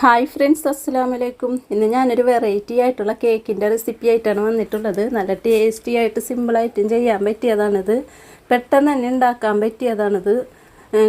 Hi friends അസ്സാം വലൈക്കും ഇന്ന് ഞാനൊരു വെറൈറ്റി ആയിട്ടുള്ള കേക്കിന്റെ റെസിപ്പി ആയിട്ടാണ് വന്നിട്ടുള്ളത്. നല്ല ടേസ്റ്റി ആയിട്ട് സിമ്പിളായിട്ടും ചെയ്യാൻ പറ്റിയതാണിത്. പെട്ടെന്ന് തന്നെ ഉണ്ടാക്കാൻ പറ്റിയതാണിത്.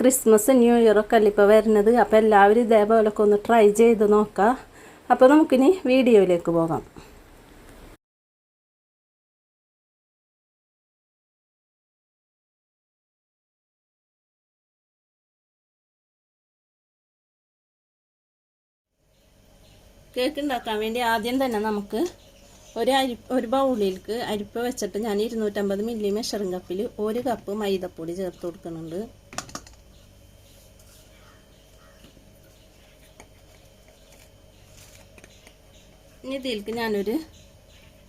ക്രിസ്മസ് ന്യൂ ഇയർ ഒക്കെ അല്ല ഇപ്പോൾ വരുന്നത്. അപ്പോൾ എല്ലാവരും ഇതേപോലൊക്കെ ഒന്ന് ട്രൈ ചെയ്ത് നോക്കാം. അപ്പോൾ നമുക്കിനി വീഡിയോയിലേക്ക് പോകാം. കേക്ക് ഉണ്ടാക്കാൻ വേണ്ടി ആദ്യം തന്നെ നമുക്ക് ഒരു അരി ഒരു ബൗളിലേക്ക് അരിപ്പ് വെച്ചിട്ട് ഞാൻ ഇരുന്നൂറ്റമ്പത് മില്ലി മെഷറിംഗ് കപ്പിൽ ഒരു കപ്പ് മൈദപ്പൊടി ചേർത്ത് കൊടുക്കുന്നുണ്ട്. ഇനി ഇതിലേക്ക് ഞാനൊരു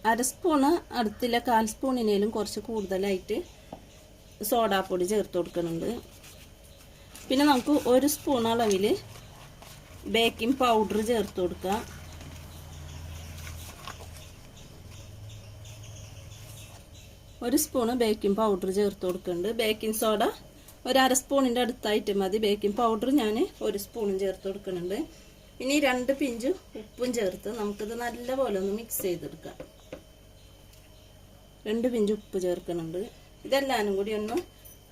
അര സ്പൂണ് അടുത്തില്ല കാൽ സ്പൂണിനേലും കുറച്ച് കൂടുതലായിട്ട് സോഡാപ്പൊടി ചേർത്ത് കൊടുക്കുന്നുണ്ട്. പിന്നെ നമുക്ക് ഒരു സ്പൂൺ അളവിൽ ബേക്കിംഗ് പൗഡർ ചേർത്ത് കൊടുക്കുക ഒരു സ്പൂണ് ബേക്കിംഗ് പൗഡർ ചേർത്ത് കൊടുക്കുന്നുണ്ട് ബേക്കിംഗ് സോഡ ഒരു അര സ്പൂണിന്റെ അടുത്തായിട്ട് മതി. ബേക്കിംഗ് പൗഡർ ഞാൻ ഒരു സ്പൂണും ചേർത്ത് കൊടുക്കുന്നുണ്ട് ഇനി രണ്ട് പിഞ്ച് ഉപ്പും ചേർത്ത് നമുക്കിത് നല്ലപോലെ ഒന്ന് മിക്സ് ചെയ്തെടുക്കാം. രണ്ട് പിഞ്ച് ഉപ്പ് ചേർക്കുന്നുണ്ട് ഇതെല്ലാനും കൂടി ഒന്ന്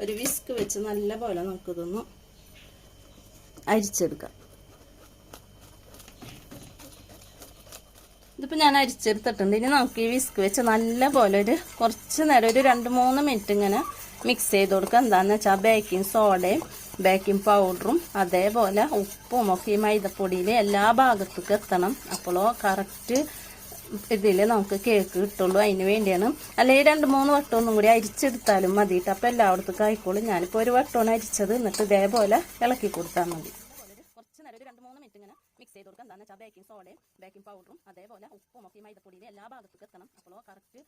ഒരു വിസ്ക് വെച്ച് നല്ലപോലെ നമുക്കിതൊന്ന് അരിച്ചെടുക്കാം. ഇതിപ്പോൾ ഞാൻ അരിച്ചെടുത്തിട്ടുണ്ട്. ഇനി നമുക്ക് ഈ വിസ്ക് വെച്ച് നല്ല പോലെ ഒരു കുറച്ച് നേരം ഒരു രണ്ട് മൂന്ന് മിനിറ്റ് ഇങ്ങനെ മിക്സ് ചെയ്ത് കൊടുക്കുക. എന്താണെന്ന് വെച്ചാൽ ബേക്കിംഗ് സോഡയും ബേക്കിംഗ് പൗഡറും അതേപോലെ ഉപ്പും ഒക്കെ ഈ മൈദപ്പൊടിയിൽ എല്ലാ ഭാഗത്തേക്കും എത്തണം. അപ്പോഴോ കറക്റ്റ് ഇതിൽ നമുക്ക് കേക്ക് കിട്ടുള്ളൂ. അതിന് വേണ്ടിയാണ്. അല്ലെങ്കിൽ രണ്ട് മൂന്ന് വട്ടം ഒന്നും കൂടി അരിച്ചെടുത്താലും മതിയിട്ട് അപ്പോൾ എല്ലായിടത്തും ആയിക്കോളും. ഞാനിപ്പോൾ ഒരു വട്ടമാണ് അരിച്ചത്. എന്നിട്ട് ഇതേപോലെ ഇളക്കി കൊടുത്താൽ മതി കുറച്ച് നേരം ഒരു രണ്ട് മൂന്ന് മിനിറ്റ് ഇങ്ങനെ മിക്സ് ചെയ്ത് കൊടുക്കാം. എന്താണെന്ന് വെച്ചാൽ ബേക്കിംഗ് സോഡയും ബേക്കിംഗ് പൗഡറും അതേപോലെ ഉപ്പും ഒക്കെ ഈ മൈദപ്പൊടിയിൽ എല്ലാ ഭാഗത്തേക്കും എത്തണം. അപ്പോൾ കറക്റ്റ്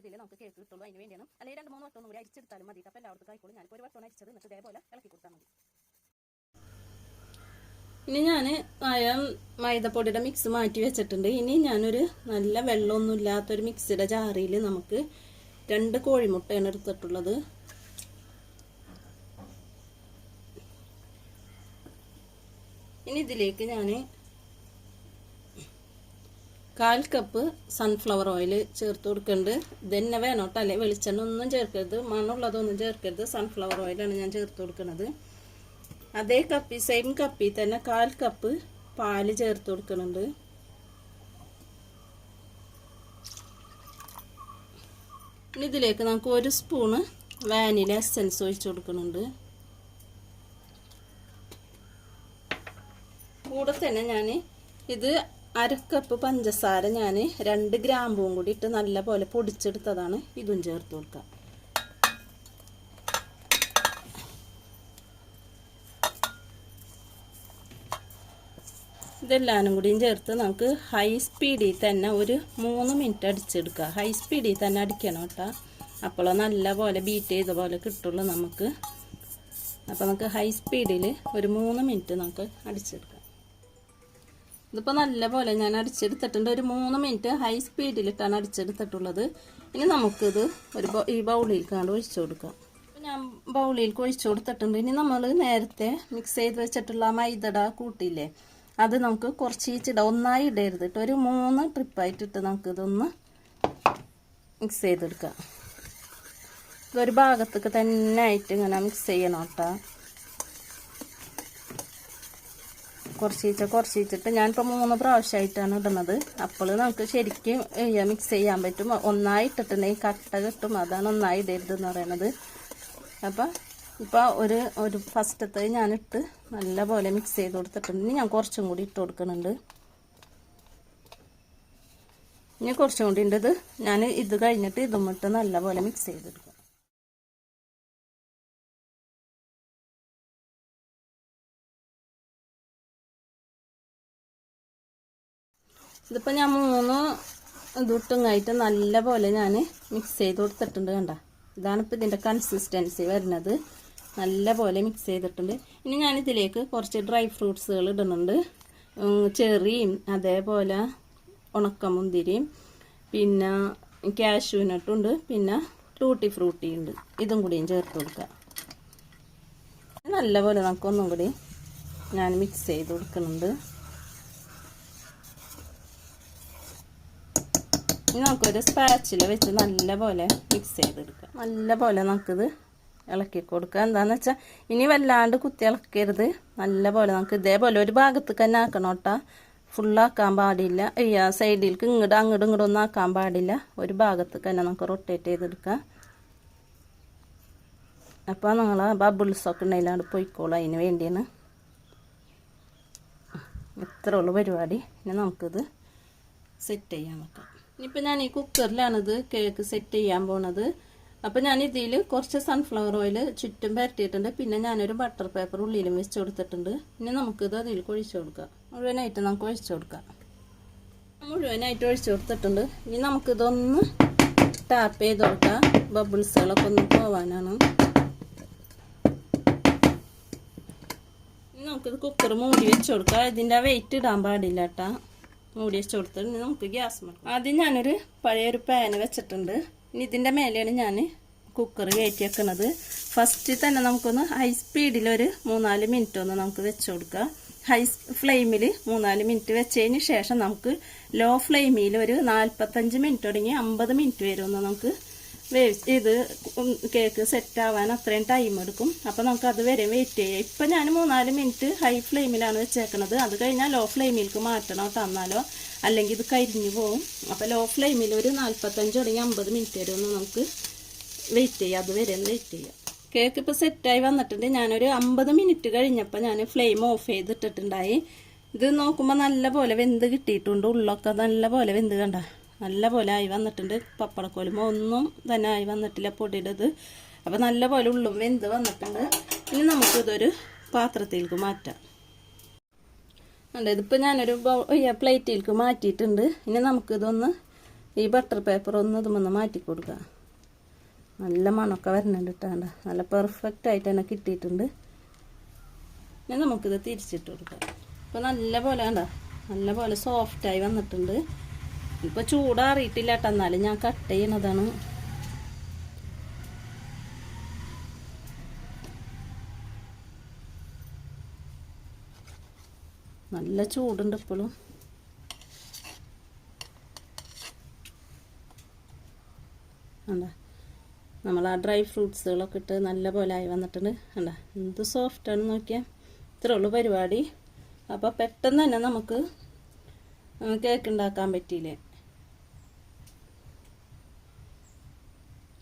ഇതിൽ നമുക്ക് കേക്ക് കിട്ടുള്ളൂ. അതിന് വേണ്ടിയാണ്. അല്ലെങ്കിൽ രണ്ട് മൂന്ന് വട്ടം കൂടി അരിച്ചെടുത്താലും മതി. അപ്പോൾ എല്ലാവർക്കും കഴിക്കുള്ളൂ ഞാനിപ്പോൾ ഒരു വട്ടം അരിച്ചത്. എന്നിട്ട് ഇതേപോലെ ഇളക്കി കൊടുത്താൽ മതി. ഇനി ഞാൻ മൈദപ്പൊടിയുടെ മിക്സ് മാറ്റി വെച്ചിട്ടുണ്ട്. ഇനി ഞാനൊരു നല്ല വെള്ളമൊന്നും ഇല്ലാത്തൊരു മിക്സിയുടെ ജാറിയിൽ നമുക്ക് രണ്ട് കോഴിമുട്ടയാണ് എടുത്തിട്ടുള്ളത്. ഇനി ഇതിലേക്ക് ഞാൻ കാൽ കപ്പ് സൺഫ്ലവർ ഓയിൽ ചേർത്ത് കൊടുക്കുന്നുണ്ട് ഇതന്നെ വേണം കേട്ടോ അല്ലെ വെളിച്ചെണ്ണ ഒന്നും ചേർക്കരുത്. മണ്ണുള്ളതൊന്നും ചേർക്കരുത്. സൺഫ്ലവർ ഓയിലാണ് ഞാൻ ചേർത്ത് കൊടുക്കുന്നത് അതേ കപ്പി സെയിം കപ്പിൽ തന്നെ കാൽ കപ്പ് പാൽ ചേർത്ത് കൊടുക്കുന്നുണ്ട് ഇതിലേക്ക് നമുക്ക് ഒരു സ്പൂണ് വാനില എസൻസ് ഒഴിച്ചു കൊടുക്കുന്നുണ്ട് കൂടെ തന്നെ ഞാൻ ഇത് അരക്കപ്പ് പഞ്ചസാര ഞാൻ രണ്ട് ഗ്രാമ്പും കൂടി ഇട്ട് നല്ല പോലെ പൊടിച്ചെടുത്തതാണ്. ഇതും ചേർത്ത് കൊടുക്കുക ഇതെല്ലാനും കൂടിയും ചേർത്ത് നമുക്ക് ഹൈ സ്പീഡിൽ തന്നെ ഒരു മൂന്ന് മിനിറ്റ് അടിച്ചെടുക്കുക ഹൈ സ്പീഡിൽ തന്നെ അടിക്കണം കേട്ടോ. അപ്പോൾ നല്ല പോലെ ബീറ്റ് ചെയ്ത പോലെ കിട്ടുള്ളൂ നമുക്ക്. അപ്പോൾ നമുക്ക് ഹൈ സ്പീഡിൽ ഒരു മൂന്ന് മിനിറ്റ് നമുക്ക് അടിച്ചെടുക്കാം. ഇതിപ്പോൾ നല്ല പോലെ ഞാൻ അടിച്ചെടുത്തിട്ടുണ്ട്. ഒരു മൂന്ന് മിനിറ്റ് ഹൈ സ്പീഡിലിട്ടാണ് അടിച്ചെടുത്തിട്ടുള്ളത്. ഇനി നമുക്കിത് ഒരു ഈ ബൗളിലേക്കാണ്ട് ഒഴിച്ചു കൊടുക്കാം. ഞാൻ ബൗളിയിലേക്ക് ഒഴിച്ചു കൊടുത്തിട്ടുണ്ട്. ഇനി നമ്മൾ നേരത്തെ മിക്സ് ചെയ്ത് വെച്ചിട്ടുള്ള മൈദട കൂട്ടിയില്ലേ അത് നമുക്ക് കുറച്ച് ഇച്ചിടാം ഒന്നായി ഇടരുത് കേട്ടോ ഒരു മൂന്ന് ട്രിപ്പായിട്ടിട്ട് നമുക്കിതൊന്ന് മിക്സ് ചെയ്തെടുക്കാം. ഇതൊരു ഭാഗത്തേക്ക് തന്നെ ആയിട്ട് ഇങ്ങനെ മിക്സ് ചെയ്യണം കേട്ടോ കുറച്ചീച്ച കുറച്ചീച്ചിട്ട് ഞാനിപ്പോൾ മൂന്ന് പ്രാവശ്യമായിട്ടാണ് ഇടുന്നത്. അപ്പോൾ നമുക്ക് ശരിക്കും മിക്സ് ചെയ്യാൻ പറ്റും. ഒന്നായി ഇട്ടിട്ടുണ്ടെങ്കിൽ കട്ട കിട്ടും. അതാണ് ഒന്നായി ഇടരുതെന്ന് പറയണത് അപ്പം ഇപ്പോൾ ഒരു ഒരു ഫസ്റ്റത്തെ ഞാനിട്ട് നല്ല പോലെ മിക്സ് ചെയ്ത് കൊടുത്തിട്ടുണ്ട്. ഇനി ഞാൻ കുറച്ചും കൂടി ഇട്ട് കൊടുക്കുന്നുണ്ട്. ഇനി കുറച്ചും കൂടി ഉണ്ടത് ഞാൻ ഇത് കഴിഞ്ഞിട്ട് ഇതും ഇട്ട് നല്ല പോലെ മിക്സ് ചെയ്തെടുക്കും. ഇതിപ്പോൾ ഞാൻ മൂന്ന് ഇതിട്ടുങ്ങായിട്ട് നല്ല പോലെ ഞാൻ മിക്സ് ചെയ്ത് കൊടുത്തിട്ടുണ്ട് കണ്ട. ഇതാണ് ഇപ്പോൾ ഇതിന്റെ കൺസിസ്റ്റൻസി വരുന്നത്. നല്ല പോലെ മിക്സ് ചെയ്തിട്ടുണ്ട്. ഇനി ഞാനിതിലേക്ക് കുറച്ച് ഡ്രൈ ഫ്രൂട്ട്സുകൾ ഇടുന്നുണ്ട്. ചെറിയും അതേപോലെ ഉണക്കമുന്തിരിയും പിന്നെ കാഷ്യൂനട്ടുണ്ട് പിന്നെ ടൂട്ടി ഫ്രൂട്ടി ഉണ്ട്. ഇതും കൂടിയും ചേർത്ത് കൊടുക്കുക നല്ലപോലെ നമുക്കൊന്നും കൂടി ഞാൻ മിക്സ് ചെയ്ത് കൊടുക്കുന്നുണ്ട്. ഇനി നമുക്കൊരു സ്പാച്ചിൽ വെച്ച് നല്ല പോലെ മിക്സ് ചെയ്തെടുക്കാം നല്ല പോലെ നമുക്കിത് ഇളക്കി കൊടുക്കുക എന്താന്ന് വെച്ചാൽ ഇനി വല്ലാണ്ട് കുത്തി ഇളക്കരുത്. നല്ല പോലെ നമുക്ക് ഇതേപോലെ ഒരു ഭാഗത്ത് തന്നെ ആക്കണം കേട്ടോ. ഫുള്ളാക്കാൻ പാടില്ല. അയ്യ സൈഡിലേക്ക് ഇങ്ങോട്ട് അങ്ങോട്ടും ഇങ്ങോട്ടും ഒന്നും ആക്കാൻ പാടില്ല. ഒരു ഭാഗത്ത് തന്നെ നമുക്ക് റൊട്ടേറ്റ് ചെയ്തെടുക്കാം. അപ്പോൾ നിങ്ങൾ ബബിൾസൊക്കെ ഉണ്ടെങ്കിലാണ് പോയിക്കോളൂ. അതിന് വേണ്ടിയാണ്. ഇത്രയുള്ളൂ പരിപാടി. ഇനി നമുക്കിത് സെറ്റ് ചെയ്യാൻ വെക്കാം. ഇനിയിപ്പോൾ ഞാൻ ഈ കുക്കറിലാണിത് കേക്ക് സെറ്റ് ചെയ്യാൻ പോണത്. അപ്പോൾ ഞാൻ ഇതിൽ കുറച്ച് സൺഫ്ലവർ ഓയിൽ ചുറ്റും പരട്ടിയിട്ടുണ്ട് പിന്നെ ഞാനൊരു ബട്ടർ പേപ്പർ ഉള്ളിലും വെച്ച് കൊടുത്തിട്ടുണ്ട്. ഇനി നമുക്കിത് അതിൽ ഒഴിച്ചു കൊടുക്കാം. മുഴുവനായിട്ട് നമുക്ക് ഒഴിച്ചു കൊടുക്കാം. മുഴുവനായിട്ട് ഒഴിച്ചു കൊടുത്തിട്ടുണ്ട്. ഇനി നമുക്കിതൊന്ന് ടാപ്പ് ചെയ്ത് കൊടുക്കാം. ബബിൾസുകളൊക്കെ ഒന്ന് പോവാനാണ്. നമുക്കിത് കുക്കർ മൂടി വെച്ച് കൊടുക്കാം. ഇതിന്റെ വെയിറ്റ് ഇടാൻ പാടില്ല കേട്ടാ മൂടി വെച്ച് കൊടുത്തിട്ട് നമുക്ക് ഗ്യാസ് വെക്കാം ആദ്യം ഞാനൊരു പഴയൊരു പാന് വെച്ചിട്ടുണ്ട്. ഇനി ഇതിന്റെ മേലെയാണ് ഞാൻ കുക്കർ കയറ്റി വെക്കുന്നത് ഫസ്റ്റ് തന്നെ നമുക്കൊന്ന് ഹൈ സ്പീഡിൽ സ്പീഡിലൊരു മൂന്നാൽ മിനിറ്റ് ഒന്ന് നമുക്ക് വെച്ച് കൊടുക്കാം. ഹൈ ഫ്ലെയിമിൽ മൂന്നാൽ മിനിറ്റ് വെച്ചതിന് ശേഷം നമുക്ക് ലോ ഫ്ലെയിമിൽ ഒരു നാൽപ്പത്തഞ്ച് മിനിറ്റ് തുടങ്ങി അമ്പത് മിനിറ്റ് വരെ ഒന്ന് നമുക്ക് വേവ് ഇത് കേക്ക് സെറ്റ് ആവാൻ അത്രയും ടൈം എടുക്കും. അപ്പോൾ നമുക്ക് അത് വരെ വെയിറ്റ് ചെയ്യാം. ഇപ്പം ഞാൻ മൂന്നാൽ മിനിറ്റ് ഹൈ ഫ്ലെയിമിലാണ് വെച്ചേക്കണത്. അത് കഴിഞ്ഞാൽ ലോ ഫ്ലെയിമിലേക്ക് മാറ്റണം തന്നാലോ അല്ലെങ്കിൽ ഇത് കരിഞ്ഞു പോവും. അപ്പോൾ ലോ ഫ്ലെയിമിൽ ഒരു നാൽപ്പത്തഞ്ച് തുടങ്ങി അമ്പത് മിനിറ്റ് വരെ ഒന്ന് നമുക്ക് വെയിറ്റ് ചെയ്യാം. അത് വരെ ഒന്ന് വെയിറ്റ് ചെയ്യാം. കേക്ക് ഇപ്പോൾ സെറ്റായി വന്നിട്ടുണ്ട്. ഞാനൊരു അമ്പത് മിനിറ്റ് കഴിഞ്ഞപ്പോൾ ഞാൻ ഫ്ലെയിം ഓഫ് ചെയ്തിട്ടിട്ടുണ്ടായി. ഇത് നോക്കുമ്പോൾ നല്ല പോലെ വെന്ത് കിട്ടിയിട്ടുണ്ട്. ഉള്ളൊക്കെ നല്ല പോലെ വെന്ത് കണ്ട. നല്ല പോലെ ആയി വന്നിട്ടുണ്ട്. പപ്പടക്കോലുമ ഒന്നും തന്നെ ആയി വന്നിട്ടില്ല പൊടിയുടേത് അപ്പോൾ നല്ല പോലെ ഉള്ളും വെന്ത് വന്നിട്ടുണ്ട്. ഇനി നമുക്കിതൊരു പാത്രത്തിലേക്ക് മാറ്റാം. ഉണ്ട് ഇതിപ്പോൾ ഞാനൊരു പ്ലേറ്റിലേക്ക് മാറ്റിയിട്ടുണ്ട്. ഇനി നമുക്കിതൊന്ന് ഈ ബട്ടർ പേപ്പർ ഒന്ന് ഇതുമൊന്ന് മാറ്റി കൊടുക്കാം. നല്ല മണമൊക്കെ വരുന്നുണ്ട് കേട്ടോ നല്ല പെർഫെക്റ്റ് ആയിട്ട് തന്നെ കിട്ടിയിട്ടുണ്ട്. ഇനി നമുക്കിത് തിരിച്ചിട്ട് കൊടുക്കാം. ഇപ്പോൾ നല്ല പോലെ കണ്ട നല്ല പോലെ സോഫ്റ്റായി വന്നിട്ടുണ്ട്. ഇപ്പോൾ ചൂടാറിയിട്ടില്ല കേട്ടോ എന്നാലും ഞാൻ കട്ട് ചെയ്യണതാണ്. നല്ല ചൂടുണ്ട് ഇപ്പോഴും നമ്മൾ ആ ഡ്രൈ ഫ്രൂട്ട്സുകളൊക്കെ ഇട്ട് നല്ല പോലെ ആയി വന്നിട്ടുണ്ട്. അല്ല എന്ത് സോഫ്റ്റാണ് നോക്കിയാൽ ഇത്രേ ഉള്ളൂ പരിപാടി. അപ്പോൾ പെട്ടെന്ന് തന്നെ നമുക്ക് കേക്ക് ഉണ്ടാക്കാൻ പറ്റിയില്ലേ?